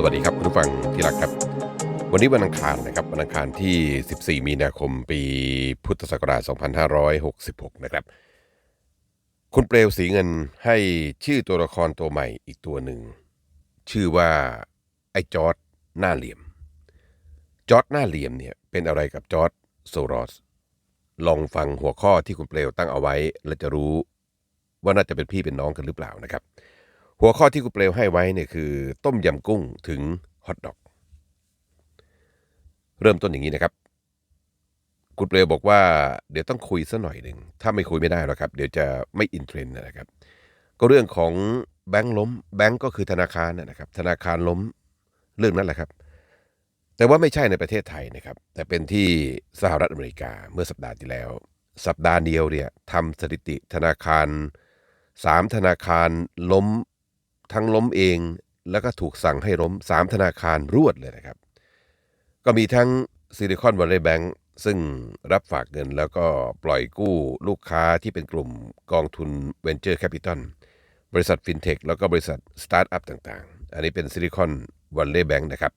สวัสดีครับคุณผู้ฟังที่รักครับ วันนี้วันอังคารนะครับวันอังคารที่ 14 มีนาคมปีพุทธศักราช 2566 นะครับ คุณเปลวสีเงินให้ชื่อตัวละครตัวใหม่อีกตัวหนึ่ง ชื่อว่าไอ้จอร์ดหน้าเหลี่ยม จอร์ดหน้าเหลี่ยมเนี่ยเป็นอะไรกับจอร์ดโซรอสลองฟังหัวข้อที่คุณเปลวตั้งเอาไว้ แล้วจะรู้ว่าน่าจะเป็นพี่เป็นน้องกันหรือเปล่านะครับ หัวข้อที่คุณเปลวให้ไว้เนี่ยคือ ต้มยำกุ้งถึงฮอทดอก เริ่มต้นอย่างนี้นะครับคุณเปลวบอกว่าเดี๋ยวต้องคุยสัหน่อยหนึ่งถ้าไม่คุยไม่ได้หรอกครับ เดี๋ยวจะไม่อินเทรนด์นะครับ ก็เรื่องของแบงค์ล้ม แบงค์ก็คือธนาคารนะครับ ธนาคารล้มเรื่องนั้นแหละครับแต่ว่าไม่ใช่ในประเทศไทยนะครับ แต่เป็นที่สหรัฐอเมริกาเมื่อสัปดาห์ที่แล้ว สัปดาห์เดียวเนี่ยทำสถิติธนาคารสามธนาคารล้ม ทั้งล้มเอง แล้วก็ถูกสั่งให้ล้มสามธนาคารรวดเลยนะครับ ก็มีทั้งซิลิคอนวัลเลย์แบงก์ซึ่งรับฝากเงินแล้วก็ปล่อยกู้ลูกค้าที่เป็นกลุ่มกองทุน Venture Capital บริษัทฟินเทคแล้วก็บริษัทสตาร์ทอัพต่างๆ อันนี้เป็นซิลิคอนวัลเลย์แบงก์นะครับ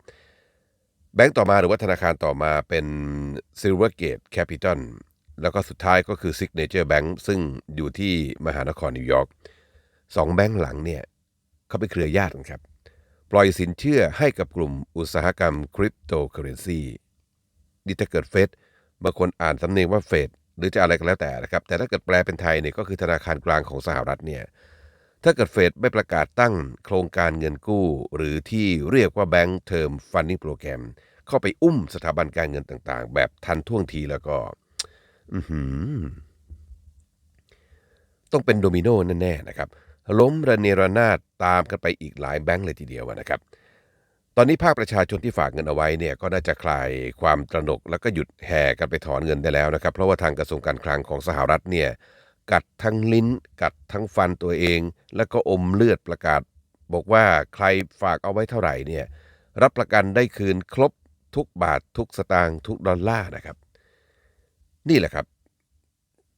แบงก์ต่อมาหรือว่าธนาคารต่อมาเป็น Silvergate Capital แล้วก็สุดท้ายก็คือ Signature Bank ซึ่งอยู่ที่มหานครนิวยอร์กสองแบงก์หลังเนี่ย เขาเป็นเครือญาติกันครับ ปล่อยสินเชื่อให้กับกลุ่มอุตสาหกรรมคริปโตเคอเรนซีนี่ถ้าเกิดเฟดบางคนอ่านสำเนียงว่าเฟดหรือจะอะไรก็แล้วแต่นะครับ แต่ถ้าเกิดแปลเป็นไทยเนี่ยก็คือธนาคารกลางของสหรัฐเนี่ยถ้าเกิดเฟดไม่ประกาศตั้งโครงการเงินกู้ หรือที่เรียกว่าแบงก์เทอมฟันนิ่งโปรแกรมเข้าไปอุ้มสถาบันการเงินต่างๆ แบบทันท่วงทีแล้วก็อืต้องเป็นโดมิโนแน่ๆนะครับ ล้มระเนระนาดตามกันไปอีกหลายแบงก์เลยทีเดียวนะครับ ตอนนี้ภาคประชาชนที่ฝากเงินเอาไว้เนี่ยก็น่าจะคลายความตระหนกแล้วก็หยุดแห่กันไปถอนเงินได้แล้วนะครับ เพราะว่าทางกระทรวงการคลังของสหรัฐเนี่ยกัดทั้งลิ้น กัดทั้งฟันตัวเอง แล้วก็อมเลือดประกาศ บอกว่าใครฝากเอาไว้เท่าไหร่เนี่ยรับประกันได้คืนครบทุกบาททุกสตางค์ทุกดอลลาร์นะครับ นี่แหละครับ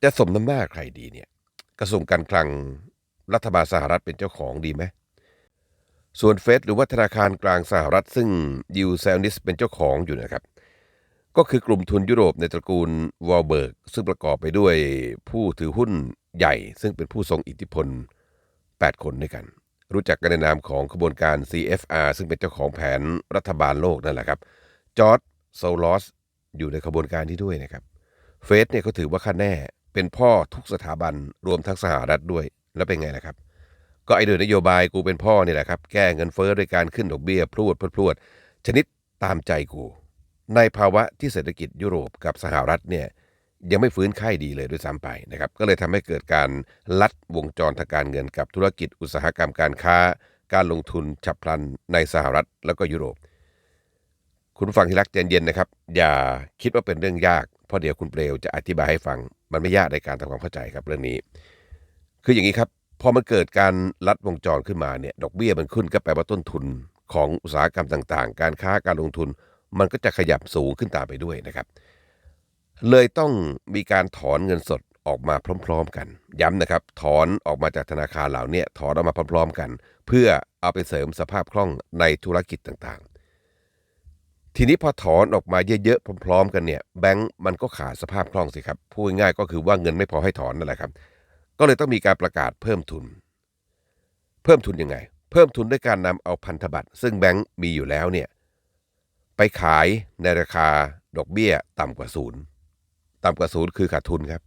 จะสมน้ำหน้าใครดีเนี่ยกระทรวงการคลัง รัฐบาลสหรัฐเป็นเจ้าของดีไหมส่วนเฟดหรือว่าธนาคารกลางสหรัฐซึ่งยูเซลนิสเป็นเจ้าของอยู่นะครับ ก็คือกลุ่มทุนยุโรปในตระกูลวอลเบิร์กซึ่งประกอบไปด้วยผู้ถือหุ้นใหญ่ ซึ่งเป็นผู้ทรงอิทธิพล 8 คนด้วยกัน รู้จักกันในนามของขบวนการ CFR ซึ่งเป็นเจ้าของแผนรัฐบาลโลกนั่นแหละครับจอร์ดโซลอสอยู่ในขบวนการนี้ด้วยนะครับเฟสเนี่ยเขาถือว่าค่าแน่เป็นพ่อทุกสถาบันรวมทั้งสหรัฐด้วย แล้วเป็นไงล่ะครับ ก็ไอ้โดยนโยบายกูเป็นพ่อนี่แหละครับ แก้เงินเฟ้อด้วยการขึ้นดอกเบี้ยพรวดพรวดชนิดตามใจกู ในภาวะที่เศรษฐกิจยุโรปกับสหรัฐเนี่ยยังไม่ฟื้นค่ายดีเลยด้วยซ้ำไปนะครับ ก็เลยทำให้เกิดการลัดวงจรทางการเงินกับธุรกิจอุตสาหกรรมการค้า การลงทุนฉับพลันในสหรัฐแล้วก็ยุโรป คุณผู้ฟังที่รักใจเย็นนะครับ อย่าคิดว่าเป็นเรื่องยาก เพราะเดี๋ยวคุณเปลวจะอธิบายให้ฟัง มันไม่ยากในการทำความเข้าใจครับเรื่องนี้ คืออย่างนี้ครับพอมันเกิดการลัดวงจรขึ้นมาเนี่ยดอกเบี้ยมันขึ้นก็แปลว่าต้นทุนของอุตสาหกรรมต่างๆ การค้าการลงทุน มันก็จะขยับสูงขึ้นตามไปด้วยนะครับ เลยต้องมีการถอนเงินสดออกมาพร้อม ๆ กัน ย้ำนะครับ ถอนออกมาจากธนาคารเหล่านี้ถอนออกมาพร้อม ๆ กัน เพื่อเอาไปเสริมสภาพคล่องในธุรกิจต่างๆ ทีนี้พอถอนออกมาเยอะๆพร้อม ๆ กันเนี่ยแบงก์มันก็ขาดสภาพคล่องสิครับพูดง่ายก็คือว่าเงินไม่พอให้ถอนนั่นแหละครับ ก็เลยต้องมีการประกาศเพิ่มทุน เพิ่มทุนยังไง เพิ่มทุนด้วยการนำเอาพันธบัตรซึ่งแบงก์มีอยู่แล้วเนี่ยไปขายในราคาดอกเบี้ยต่ำกว่าศูนย์ต่ำกว่าศูนย์คือขาดทุนครับ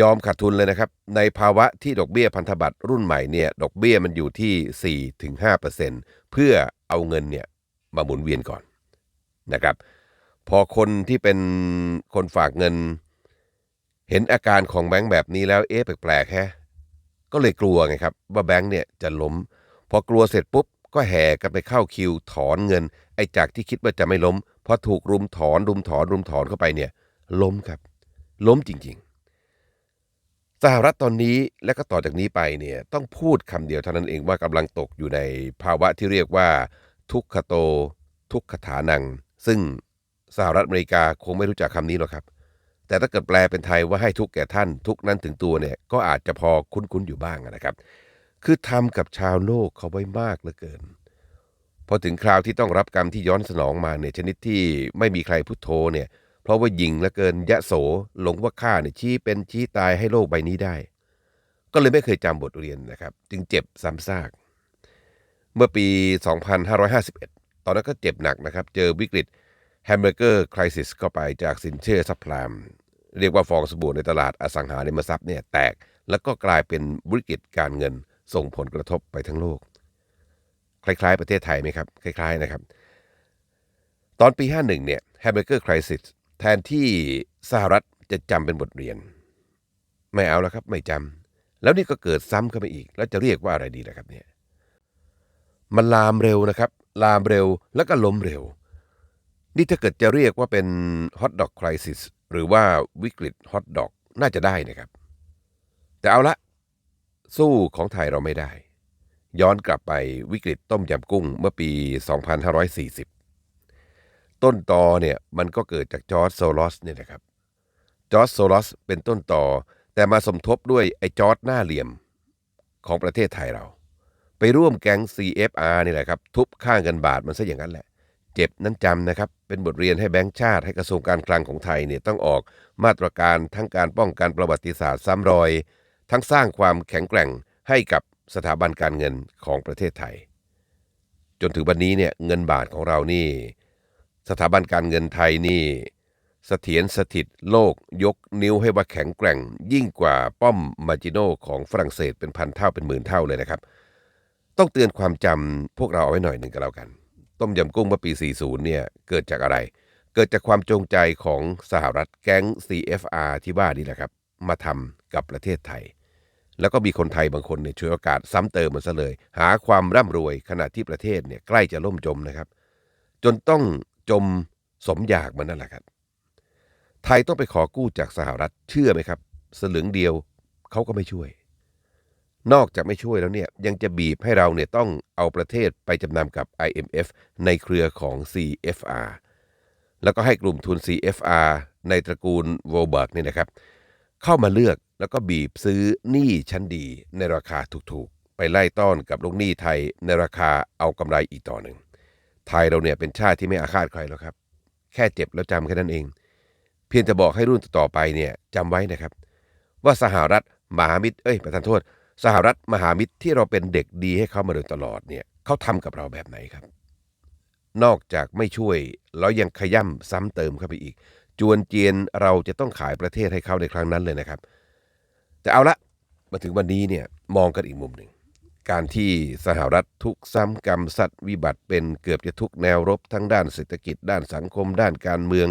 ยอมขาดทุนเลยนะครับ ในภาวะที่ดอกเบี้ยพันธบัตรรุ่นใหม่เนี่ยดอกเบี้ยมันอยู่ที่ 4-5%เพื่อเอาเงินเนี่ยมาหมุนเวียนก่อนนะครับ พอคนที่เป็นคนฝากเงิน เห็นอาการของแบงค์แบบนี้แล้วเอ๊ะแปลกๆแฮะก็เลยกลัวไงครับ ว่าแบงค์เนี่ยจะล้ม พอกลัวเสร็จปุ๊บ ก็แห่กันไปเข้าคิวถอนเงิน ไอ้จากที่คิดว่าจะไม่ล้มพอถูกรุมถอนรุมถอนรุมถอนเข้าไปเนี่ย ล้มครับ ล้มจริงๆ สหรัฐตอนนี้และก็ต่อจากนี้ไปเนี่ยต้องพูดคำเดียวเท่านั้นเองว่ากำลังตกอยู่ในภาวะที่เรียกว่า ทุกขโต ทุกขฐานัง ซึ่งสหรัฐอเมริกาคงไม่รู้จักคำนี้หรอกครับ แต่ถ้าเกิดแปลเป็นไทยว่าให้ทุกแก่ท่านทุกนั้นถึงตัวเนี่ยก็อาจจะพอคุ้นๆอยู่บ้างนะครับ คือทำกับชาวโลกเขาไว้มากเหลือเกิน พอถึงคราวที่ต้องรับกรรมที่ย้อนสนองมาเนี่ยชนิดที่ไม่มีใครพุทโธเนี่ยเพราะว่ายิงและเกินยะโสหลงว่าข้าเนี่ยชี้เป็นชี้ตายให้โลกใบนี้ได้ ก็เลยไม่เคยจำบทเรียนนะครับ จึงเจ็บซ้ำซาก เมื่อปี 2551 ตอนนั้นก็เจ็บหนักนะครับ เจอวิกฤต แฮมเบอร์เกอร์คริสิสเข้าไปจากสินเชื่อซับพลามเรียกว่าฟองสบู่ในตลาดอสังหาริมทรัพย์เนี่ยแตก แล้วก็กลายเป็นวิกฤตการเงินส่งผลกระทบไปทั้งโลก คล้ายๆ ประเทศไทยไหมครับ คล้าย ๆ นะครับ ตอนปี 51 เนี่ยแฮมเบอร์เกอร์คริสิสแทนที่สหรัฐจะจำเป็นบทเรียน ไม่เอาแล้วครับไม่จำแล้วนี่ก็เกิดซ้ำเข้ามาอีก แล้วจะเรียกว่าอะไรดีล่ะครับเนี่ยมันลามเร็วนะครับ ลามเร็วแล้วก็ล้มเร็ว นี่ถ้าเกิดจะเรียกว่าเป็นฮอ t ดอกคริสิสหรือว่าวิกฤตฮอ t ดอกน่าจะได้นะครับ แต่เอาละ สู้ของไทยเราไม่ได้ ย้อนกลับไปวิกฤตต้มยำกุ้งเมื่อปี 2540 ต้นตอเนี่ยมันก็เกิดจากจอร์จโซลอสเนี่ยนะครับ จอร์จโซลอสเป็นต้นตอแต่มาสมทบด้วยไอ้จอร์จหน้าเหลี่ยมของประเทศไทยเรา ไปร่วมแก๊ง CFR นี่แหละครับ ทุบค่าเงินบาทมันซะอย่างนั้นแหละ เจ็บนั้นจำนะครับ เป็นบทเรียนให้แบงก์ชาติให้กระทรวงการคลังของไทยเนี่ยต้องออกมาตรการทั้งการป้องกันประวัติศาสตร์ซ้ำรอย ทั้งสร้างความแข็งแกร่งให้กับสถาบันการเงินของประเทศไทย จนถึงวันนี้เนี่ยเงินบาทของเรานี่ สถาบันการเงินไทยนี่เสถียรสถิตโลกยกนิ้วให้ว่าแข็งแกร่ง ยิ่งกว่าป้อมมาจิโนของฝรั่งเศสเป็นพันเท่าเป็นหมื่นเท่าเลยนะครับ ต้องเตือนความจำพวกเราเอาไว้หน่อยหนึ่งก็แล้วกัน ต้มยำกุ้งเมื่อปี 40 เนี่ยเกิดจากอะไร เกิดจากความจงใจของสหรัฐแก๊ง CFR ที่ว่านี่แหละครับ มาทำกับประเทศไทย แล้วก็มีคนไทยบางคนเนี่ยช่วยโอกาสซ้ำเติมมันซะเลย หาความร่ำรวยขณะที่ประเทศเนี่ยใกล้จะล่มจมนะครับ จนต้องจมสมอยากมันนั่นแหละครับ ไทยต้องไปขอกู้จากสหรัฐเชื่อไหมครับ สลึงเดียวเขาก็ไม่ช่วย นอกจากไม่ช่วยแล้วเนี่ยยังจะบีบให้เราเนี่ยต้องเอาประเทศไปจำนำกับ IMF ในเครือของ CFR แล้วก็ให้กลุ่มทุน CFR ในตระกูลโวเบิร์กเนี่ยนะครับ เข้ามาเลือกแล้วก็บีบซื้อหนี้ชั้นดีในราคาถูกๆ ไปไล่ต้อนกับลูกหนี้ไทยในราคาเอากำไรอีกต่อหนึ่ง ไทยเราเนี่ยเป็นชาติที่ไม่อาฆาตใครแล้วครับ แค่เจ็บแล้วจำแค่นั้นเอง เพียงจะบอกให้รุ่นต่อไปเนี่ยจำไว้นะครับ ว่าสหรัฐมหามิตรเอ้ยประธานโทษ สหรัฐมหามิตรที่เราเป็นเด็กดีให้เขามาโดยตลอดเนี่ยเขาทำกับเราแบบไหนครับ นอกจากไม่ช่วยแล้วยังขย่ำซ้ำเติมเข้าไปอีก จวนเจียนเราจะต้องขายประเทศให้เขาในครั้งนั้นเลยนะครับ แต่เอาละมาถึงวันนี้เนี่ยมองกันอีกมุมหนึ่ง การที่สหรัฐทุกซ้ำกรรมสัตว์วิบัติเป็นเกือบจะทุกแนวรบทั้งด้านเศรษฐกิจ ด้านสังคม ด้านการเมือง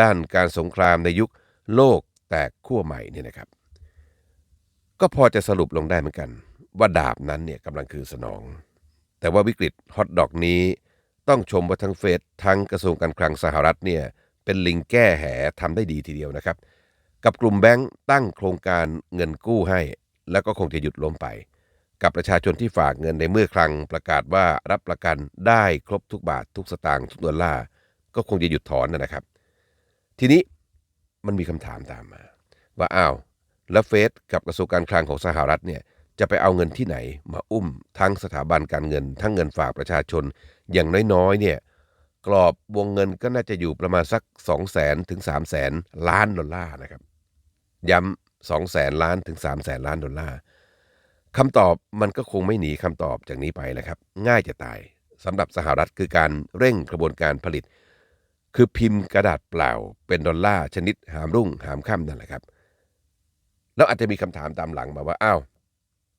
ด้านการสงครามในยุคโลกแตกขั้วใหม่เนี่ยนะครับ ก็พอจะสรุปลงได้เหมือนกัน ว่าดาบนั้นเนี่ยกำลังคือสนอง แต่ว่าวิกฤตฮอตดอกนี้ต้องชมว่าทั้งเฟดทั้งกระทรวงการคลังสหรัฐเนี่ยเป็นลิงแก้แหทำได้ดีทีเดียวนะครับ กับกลุ่มแบงก์ตั้งโครงการเงินกู้ให้ แล้วก็คงจะหยุดล้มไป กับประชาชนที่ฝากเงินในเมื่อครั้งประกาศว่ารับประกันได้ครบทุกบาททุกสตางค์ทุกดอลลาร์ก็คงจะหยุดถอนนะนะครับ ทีนี้มันมีคำถามตามมา ว่าอ้าว แล้วเฟดกับกระทรวงการคลังของสหรัฐเนี่ยจะไปเอาเงินที่ไหนมาอุ้มทั้งสถาบันการเงิน ทั้งเงินฝากประชาชนอย่างน้อยๆเนี่ยกรอบวงเงินก็น่าจะอยู่ประมาณสัก 2 0 0แสนถึง 3 0 0แสนล้านดอลลาร์นะครับ ย้ำ2แสนล้านถึง3แสนล้านดอลลาร์คำตอบมันก็คงไม่หนีคำตอบจากนี้ไปนะครับ ง่ายจะตายสำหรับสหรัฐคือการเร่งกระบวนการผลิต คือพิมพ์กระดาษเปล่าเป็นดอลลาร์ชนิดหามรุ่งหามค่ำนั่นแหละครับ แล้วอาจจะมีคำถามตามหลังมาว่าอ้าว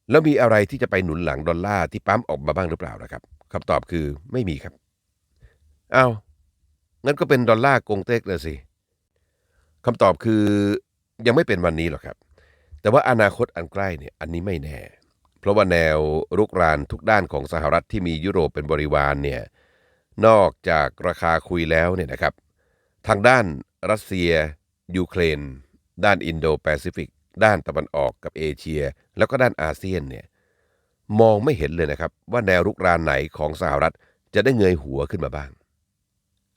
แล้วมีอะไรที่จะไปหนุนหลังดอลลาร์ที่ปั๊มออกมาบ้างหรือเปล่านะครับคำตอบคือไม่มีครับอ้าวงั้นก็เป็นดอลลาร์กงเต็กเลยสิคำตอบคือยังไม่เป็นวันนี้หรอกครับ แต่ว่าอนาคตอันใกล้เนี่ยอันนี้ไม่แน่ เพราะว่าแนวรุกรานทุกด้านของสหรัฐที่มียุโรปเป็นบริวารเนี่ยนอกจากราคาคุยแล้วเนี่ยนะครับ ทางด้านรัสเซีย ยูเครน ด้านอินโดแปซิฟิก ด้านตะวันออกกับเอเชีย แล้วก็ด้านอาเซียนเนี่ยมองไม่เห็นเลยนะครับ ว่าแนวรุกรานไหนของสหรัฐจะได้เงยหัวขึ้นมาบ้าง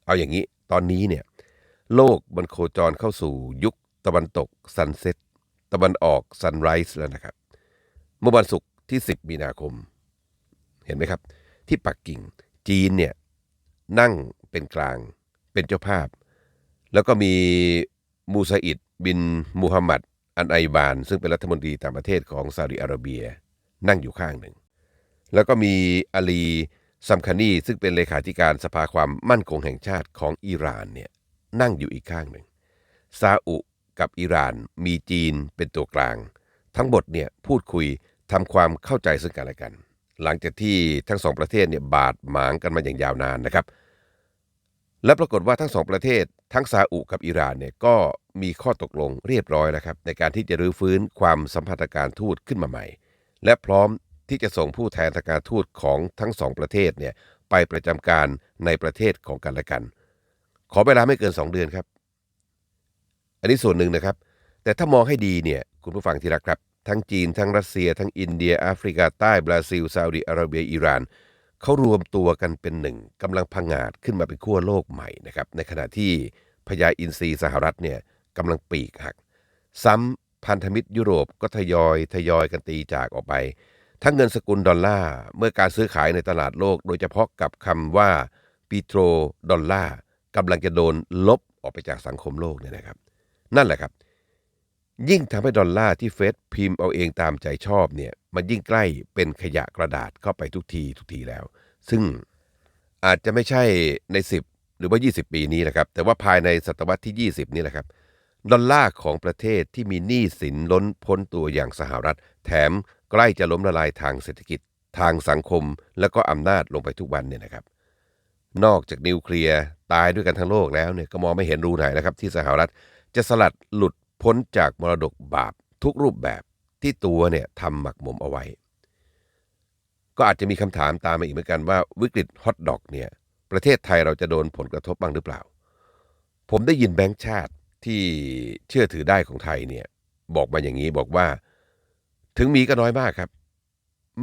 เอาอย่างนี้ตอนนี้เนี่ยโลกมันโคจรเข้าสู่ยุคตะวันตกซันเซ็ตตะวันออกซันไรส์แล้วนะครับ เมื่อวันศุกร์ที่ 10 มีนาคม เห็นไหมครับ ที่ปักกิ่งจีนเนี่ยนั่งเป็นกลางเป็นเจ้าภาพ แล้วก็มีมูซาอิดบินมูฮัมหมัด อันไอบาน ซึ่งเป็นรัฐมนตรีต่างประเทศของซาอุดิอาระเบีย นั่งอยู่ข้างหนึ่ง แล้วก็มีอาลีซัมคานีซึ่งเป็นเลขาธิการสภาความมั่นคงแห่งชาติของอิหร่านเนี่ยนั่งอยู่อีกข้างหนึ่ง ซาอุกับอิหร่านมีจีนเป็นตัวกลาง ทั้งหมดเนี่ยพูดคุยทำความเข้าใจซึ่งกันและกัน หลังจากที่ทั้งสองประเทศเนี่ยบาดหมางกันมาอย่างยาวนานนะครับ และปรากฏว่าทั้งสองประเทศ ทั้งซาอุกับอิหร่านเนี่ยก็ มีข้อตกลงเรียบร้อยแล้วครับในการที่จะรื้อฟื้นความสัมพันธการทูตขึ้นมาใหม่ และพร้อมที่จะส่งผู้แทนทางการทูตของทั้งสองประเทศเนี่ยไปประจำการในประเทศของกันและกัน ขอเวลาไม่เกิน 2 เดือนครับ อันนี้ส่วนหนึ่งนะครับ แต่ถ้ามองให้ดีเนี่ยคุณผู้ฟังที่รักครับ ทั้งจีน ทั้งรัสเซีย ทั้งอินเดียแอฟริกาใต้บราซิลซาอุดิอาระเบียอิหร่านเขารวมตัวกันเป็นหนึ่งกำลังพังงาดขึ้นมาเป็นขั้วโลกใหม่นะครับในขณะที่พญาอินทรีสหรัฐเนี่ย กำลังปีกหัก ซ้ำพันธมิตรยุโรปก็ทยอยทยอยกันตีจากออกไป ทั้งเงินสกุลดอลลาร์เมื่อการซื้อขายในตลาดโลก โดยเฉพาะกับคำว่าปิโตรดอลลาร์กำลังจะโดนลบออกไปจากสังคมโลกเนี่ยนะครับ นั่นแหละครับ ยิ่งทำให้ดอลลาร์ที่เฟดพิมพ์เอาเองตามใจชอบเนี่ยมันยิ่งใกล้เป็นขยะกระดาษเข้าไปทุกทีทุกทีแล้ว ซึ่งอาจจะไม่ใช่ใน 10 หรือว่า 20 ปีนี้นะครับ แต่ว่าภายในศตวรรษที่ 20 นี่แหละครับ ดอลลาร์ของประเทศที่มีหนี้สินล้นพ้นตัวอย่างสหรัฐ แถมใกล้จะล้มละลายทางเศรษฐกิจ ทางสังคม แล้วก็อำนาจลงไปทุกวันเนี่ยนะครับ นอกจากนิวเคลียร์ตายด้วยกันทั้งโลกแล้วเนี่ยก็มองไม่เห็นรูไหนนะครับ ที่สหรัฐจะสลัดหลุดพ้นจากมรดกบาปทุกรูปแบบที่ตัวเนี่ยทำหมักหมมเอาไว้ ก็อาจจะมีคำถามตามมาอีกเหมือนกันว่าวิกฤตฮอตดอกเนี่ยประเทศไทยเราจะโดนผลกระทบบ้างหรือเปล่า ผมได้ยินแบงก์ชาติ ที่เชื่อถือได้ของไทยเนี่ยบอกมาอย่างนี้บอกว่า ถึงมีก็น้อยมากครับ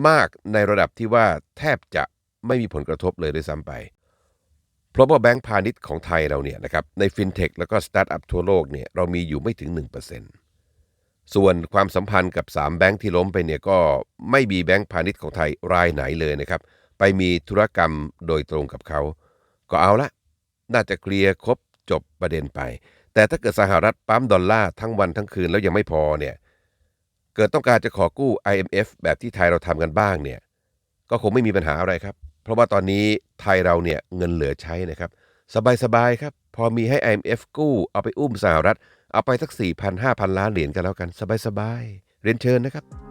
มากในระดับที่ว่าแทบจะไม่มีผลกระทบเลยด้วยซ้ำไป เพราะว่าแบงก์พาณิชย์ของไทยเราเนี่ยนะครับในฟินเทคแล้วก็สตาร์ทอัพทั่วโลกเนี่ยเรามีอยู่ไม่ถึง 1%ส่วนความสัมพันธ์กับ 3 แบงก์ที่ล้มไปเนี่ยก็ไม่มีแบงก์พาณิชย์ของไทยรายไหนเลยนะครับไปมีธุรกรรมโดยตรงกับเขา ก็เอาละ น่าจะเคลียร์ครบจบประเด็นไป แต่ถ้าเกิดสหรัฐปั๊มดอลลาร์ทั้งวันทั้งคืนแล้วยังไม่พอเนี่ย เกิดต้องการจะขอกู้ IMF แบบที่ไทยเราทำกันบ้างเนี่ย ก็คงไม่มีปัญหาอะไรครับ เพราะว่าตอนนี้ไทยเราเนี่ยเงินเหลือใช้นะครับ สบายๆครับ พอมีให้ IMF กู้เอาไปอุ้มสหรัฐ เอาไปสัก4,000 5,000ล้านเหรียญกันแล้วกัน สบายๆเรียนเชิญนะครับ